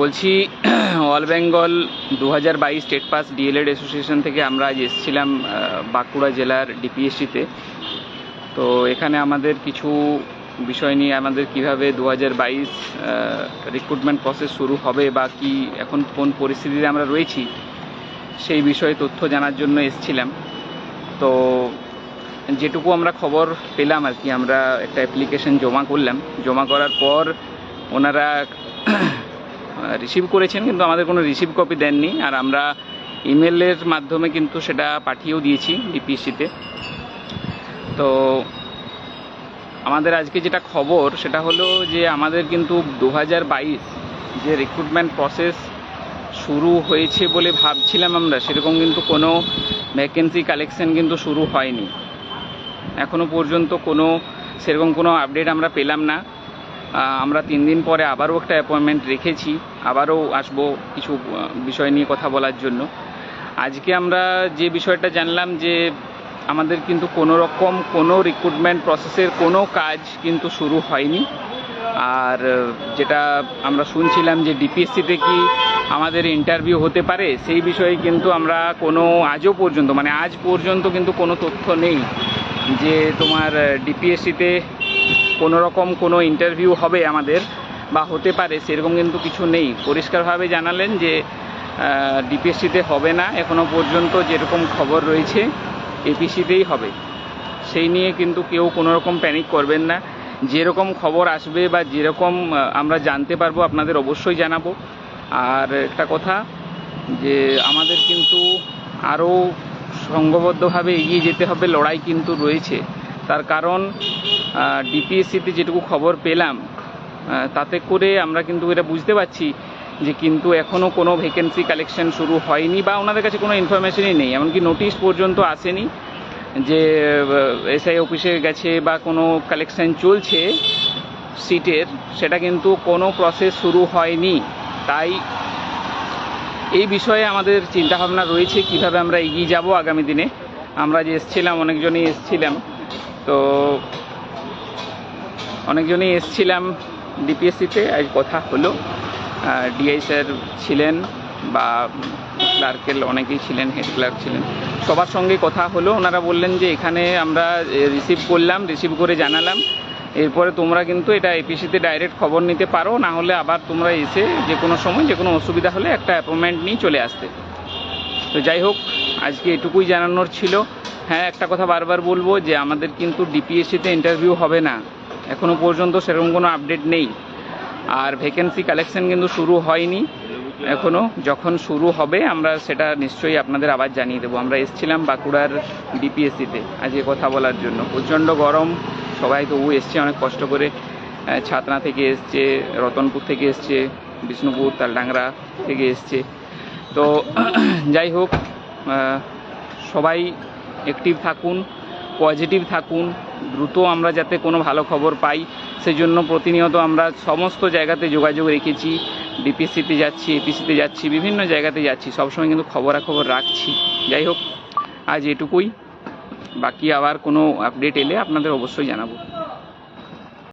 বলছি অল বেঙ্গল দু হাজার বাইশ স্টেট পাস ডিএলএড অ্যাসোসিয়েশন থেকে আমরা আজ এসেছিলাম বাঁকুড়া জেলার ডিপিএসসিতে তো। এখানে আমাদের কিছু বিষয় নিয়ে আমাদের কীভাবে দু হাজার বাইশ রিক্রুটমেন্ট প্রসেস শুরু হবে বা কি, এখন কোন পরিস্থিতিতে আমরা রয়েছি, সেই বিষয়ে তথ্য জানার জন্য এসেছিলাম। তো যেটুকু আমরা খবর পেলাম আর কি, আমরা একটা অ্যাপ্লিকেশন জমা করলাম। জমা করার পর ওনারা রিসিভ করেছেন, কিন্তু আমাদের কোনো রিসিভ কপি দেননি। আর আমরা ইমেলের মাধ্যমে কিন্তু সেটা পাঠিয়েও দিয়েছি ডিপিএসসিতে তো। আমাদের আজকে যেটা খবর, সেটা হলো যে আমাদের কিন্তু দু হাজার বাইশ যে রিক্রুটমেন্ট প্রসেস শুরু হয়েছে বলে ভাবছিলাম আমরা, সেরকম কিন্তু কোনো ভ্যাকেন্সি কালেকশন কিন্তু শুরু হয়নি। এখনও পর্যন্ত কোনো, সেরকম কোনো আপডেট আমরা পেলাম না। আমরা তিন দিন পরে আবারও একটা অ্যাপয়েন্টমেন্ট রেখেছি। আবারও আসব কিছু বিষয় নিয়ে কথা বলার জন্য। আজকে আমরা যে বিষয়টা জানলাম যে আমাদের কিন্তু কোনো রকম কোনো রিক্রুটমেন্ট প্রসেসের কোনো কাজ কিন্তু শুরু হয়নি। আর যেটা আমরা শুনছিলাম যে ডিপিএসসিতে কি আমাদের ইন্টারভিউ হতে পারে, সেই বিষয়ে কিন্তু আমরা কোনো আজও পর্যন্ত মানে আজ পর্যন্ত কিন্তু কোনো তথ্য নেই যে তোমার ডিপিএসসিতে কোনো রকম কোনো ইন্টারভিউ হবে আমাদের, বা হতে পারে, সেরকম কিন্তু কিছু নেই। পরিষ্কারভাবে জানালেন যে ডিপিএসসিতে হবে না, এখনও পর্যন্ত যেরকম খবর রয়েছে এপিসিতেই হবে। সেই নিয়ে কিন্তু কেউ কোনো রকম প্যানিক করবেন না। যেরকম খবর আসবে বা যেরকম আমরা জানতে পারব, আপনাদের অবশ্যই জানাব। আর একটা কথা, যে আমাদের কিন্তু আরও সংঘবদ্ধভাবে এগিয়ে যেতে হবে, লড়াই কিন্তু রয়েছে। তার কারণ ডিপিএসসিতে যেটুকু খবর পেলাম তাতে করে আমরা কিন্তু এটা বুঝতে পারছি যে কিন্তু এখনও কোনো ভ্যাকেন্সি কালেকশন শুরু হয়নি বা ওনাদের কাছে কোনো ইনফরমেশনই নেই। এমনকি নোটিশ পর্যন্ত আসেনি যে এসআই অফিসে গেছে বা কোনো কালেকশন চলছে সিটের সেটা কিন্তু কোনো প্রসেস শুরু হয়নি। তাই এই বিষয়ে আমাদের চিন্তাভাবনা রয়েছে কীভাবে আমরা এগিয়ে যাব আগামী দিনে। আমরা যে এসছিলাম, অনেকজনই এসছিলাম। তো অনেকজনই এসছিলাম ডিপিএসসিতে, আজ কথা হলো। ডিআই স্যার ছিলেন বা ক্লার্কের অনেকেই ছিলেন, হেড ক্লার্ক ছিলেন। সবার সঙ্গে কথা হলো। ওনারা বললেন যে এখানে আমরা রিসিভ করলাম, রিসিভ করে জানালাম। এরপরে তোমরা কিন্তু এটা এপিসিতে ডাইরেক্ট খবর নিতে পারো। না হলে আবার তোমরা এসে যে কোনো সময় যে কোনো অসুবিধা হলে একটা অ্যাপয়েন্টমেন্ট নিয়ে চলে আসতে। তো যাই হোক, আজকে এটুকুই জানানোর ছিল। হ্যাঁ একটা কথা বারবার বলব যে আমাদের কিন্তু ডিপিএসসিতে ইন্টারভিউ হবে না। এখনও পর্যন্ত সেরকম কোনো আপডেট নেই। আর ভ্যাকেন্সি কালেকশন কিন্তু শুরু হয়নি। এখনও যখন শুরু হবে, আমরা সেটা নিশ্চয়ই আপনাদের আবার জানিয়ে দেবো। আমরা এসছিলাম বাঁকুড়ার ডিপিএসসিতে আজকে কথা বলার জন্য। প্রচণ্ড গরম, সবাই তবু এসছে, অনেক কষ্ট করে। ছাতনা থেকে এসছে, রতনপুর থেকে এসছে, বিষ্ণুপুর, তালডাংরা থেকে এসছে। তো যাই হোক সবাই অ্যাক্টিভ থাকুন পজিটিভ থাকুন, দ্রুত আমরা যাতে কোনো ভালো খবর পাই সেই জন্য প্রতিনিয়ত আমরা সমস্ত জায়গাতে যোগাযোগ রেখেছি ডিপিসিতে যাচ্ছি এপিসিতে যাচ্ছি, বিভিন্ন জায়গাতে যাচ্ছি, সবসময় কিন্তু খবরাখবর রাখছি। যাই হোক আজ এটুকুই, বাকি আবার কোনো আপডেট এলে আপনাদের অবশ্যই জানাব।